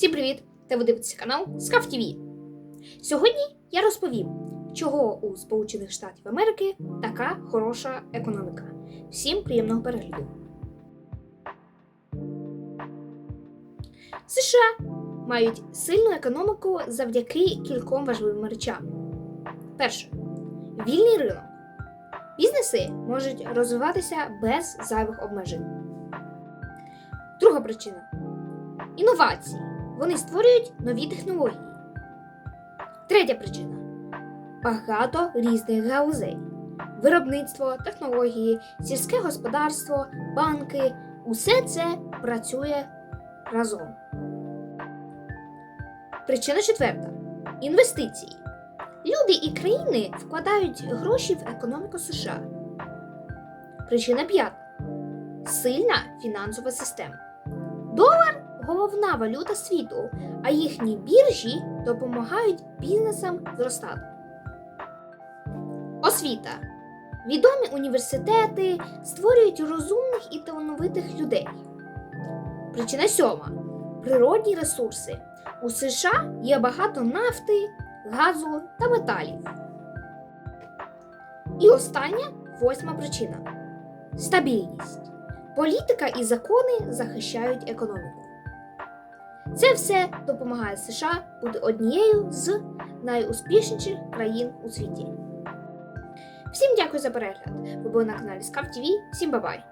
Всім привіт! Та ви дивитеся канал Скаф ТВ. Сьогодні я розповім, чого у Сполучених Штатів Америки така хороша економіка. Всім приємного перегляду. США мають сильну економіку завдяки кільком важливим речам. Перше вільний ринок. Бізнеси можуть розвиватися без зайвих обмежень. Друга причина інновації. Вони створюють нові технології. Третя причина багато різних галузей: виробництво, технології, сільське господарство, банки усе це працює разом. Причина четверта інвестиції. Люди і країни вкладають гроші в економіку США. Причина п'ята сильна фінансова система. Долар головна валюта світу, а їхні біржі допомагають бізнесам зростати. Освіта. Відомі університети створюють розумних і талановитих людей. Причина сьома. Природні ресурси. У США є багато нафти, газу та металів. І остання восьма причина стабільність. Політика і закони захищають економіку. Це все допомагає США бути однією з найуспішніших країн у світі. Всім дякую за перегляд. Ви були на каналі Скав ТВ. Всім бабай!